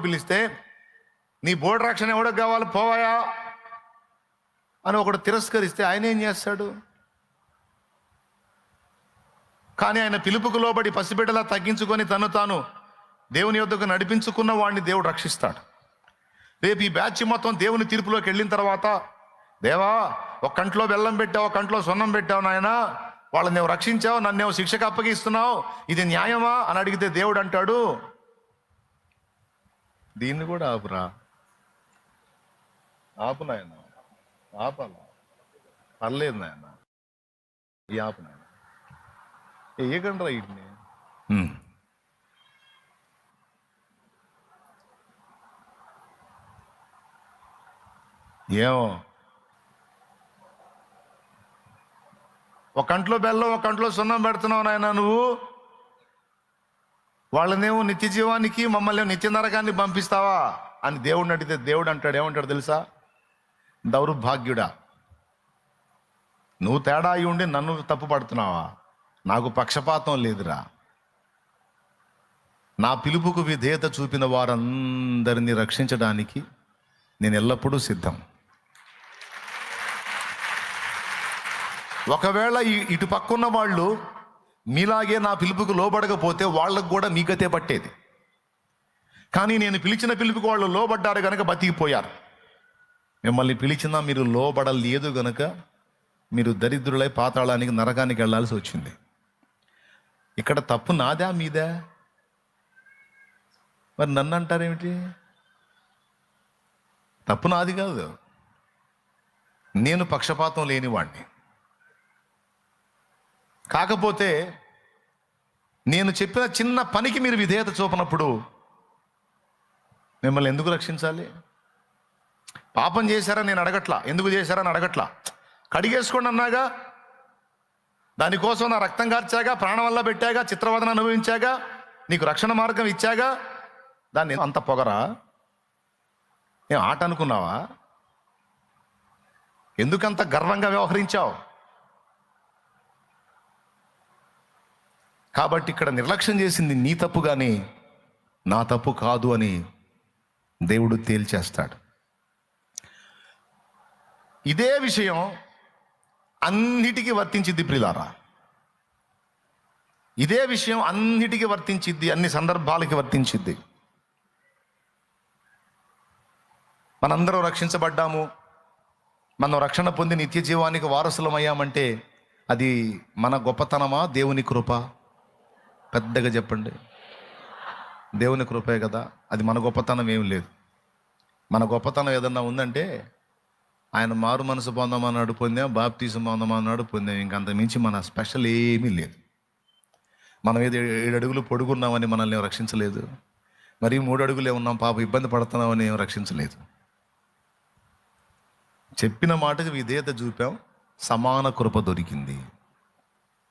పిలిస్తే నీ బోర్డు రక్షణ ఎవడో కావాలి? పోవాయా? అని ఒకడు తిరస్కరిస్తే ఆయన ఏం చేస్తాడు? కానీ ఆయన పిలుపుకు లోబడి పసిబిడ్డలా తగ్గించుకొని తను తాను దేవుని యొద్దకు నడిపించుకున్న వాడిని దేవుడు రక్షిస్తాడు. రేపు ఈ బ్యాచ్ మొత్తం దేవుని తీర్పులోకి వెళ్ళిన తర్వాత దేవా ఒక కంట్లో బెల్లం పెట్టావు ఒక కంట్లో సున్నం పెట్టావు నాయన. వాళ్ళని నువ్వు రక్షించావు నన్ను నువ్వు శిక్షకు అప్పగిస్తున్నావు. ఇది న్యాయమా? అని అడిగితే దేవుడు అంటాడు దీన్ని కూడా ఆపురా. ఆపు నాయన. ఆపాల? పర్లేదు నాయన. ఈ ఆపు నాయన. ఏకండ్రా వీటిని? ఏమో. ఒక కంట్లో బెల్లం ఒక కంట్లో సున్నం పెడుతున్నావు నాయన నువ్వు. వాళ్ళనేమో నిత్య జీవానికి మమ్మల్ని నిత్య నరకాన్ని పంపిస్తావా అని దేవుడిని అడిగితే దేవుడు అంటాడు ఏమంటాడు తెలుసా? దౌర్భాగ్యుడా. నువ్వు తేడా అయి ఉండి నన్ను తప్పు పడుతున్నావా? నాకు పక్షపాతం లేదురా. నా పిలుపుకు విధేయత చూపిన వారందరినీ రక్షించడానికి నేను ఎల్లప్పుడూ సిద్ధం. ఒకవేళ ఇటు పక్కున్న వాళ్ళు మీలాగే నా పిలుపుకు లోబడకపోతే వాళ్ళకు కూడా మీకతే పట్టేది. కానీ నేను పిలిచిన పిలుపుకు వాళ్ళు లోబడ్డారు కనుక బతికిపోయారు. మిమ్మల్ని పిలిచినా మీరు లోబడలేదు గనక మీరు దరిద్రులై పాతాళానికి నరకానికి వెళ్ళాల్సి వచ్చింది. ఇక్కడ తప్పు నాదా మీదా? మరి నన్ను అంటారేమిటి తప్పు నాది కాదు. నేను పక్షపాతం లేనివాడిని కాకపోతే నేను చెప్పిన చిన్న పనికి మీరు విధేయత చూపనప్పుడు మిమ్మల్ని ఎందుకు రక్షించాలి? పాపం చేశారా నేను అడగట్లా. ఎందుకు చేశారని అడగట్లా. కడిగేసుకోండి అన్నాగా. దానికోసం నా రక్తం కార్చాగా ప్రాణం వల్ల పెట్టాగా చిత్రవదన అనుభవించాగా నీకు రక్షణ మార్గం ఇచ్చాగా. దాన్ని అంత పొగరా? ఏం ఆట అనుకున్నావా? ఎందుకంత గర్వంగా వ్యవహరించావు? కాబట్టి ఇక్కడ నిర్లక్ష్యం చేసింది నీ తప్పు కానీ నా తప్పు కాదు అని దేవుడు తేల్చేస్తాడు. ఇదే విషయం అన్నిటికీ వర్తించిద్ది ప్రిలారా. ఇదే విషయం అన్నిటికీ వర్తించిద్ది అన్ని సందర్భాలకి వర్తించిద్ది. మనందరం రక్షించబడ్డాము మనం రక్షణ పొంది నిత్య జీవానికి వారసులమయ్యామంటే అది మన గొప్పతనమా దేవుని కృప? పెద్దగా చెప్పండి. దేవుని కృపే కదా. అది మన గొప్పతనం ఏం లేదు. మన గొప్పతనం ఏదన్నా ఉందంటే ఆయన మారు మనసు పొందామన్నాడు పొందాం బాప్తీసం పొందామన్నాడు పొందాం. ఇంకంత మించి మన స్పెషల్ ఏమీ లేదు. మనం ఏదో ఏడు అడుగులు పొడుగున్నామని మనల్ని రక్షించలేదు. మరి మూడు అడుగులే ఉన్నాం పాప ఇబ్బంది పడుతున్నామని ఏం రక్షించలేదు. చెప్పిన మాటకు విధేయత చూపాం సమాన కృప దొరికింది.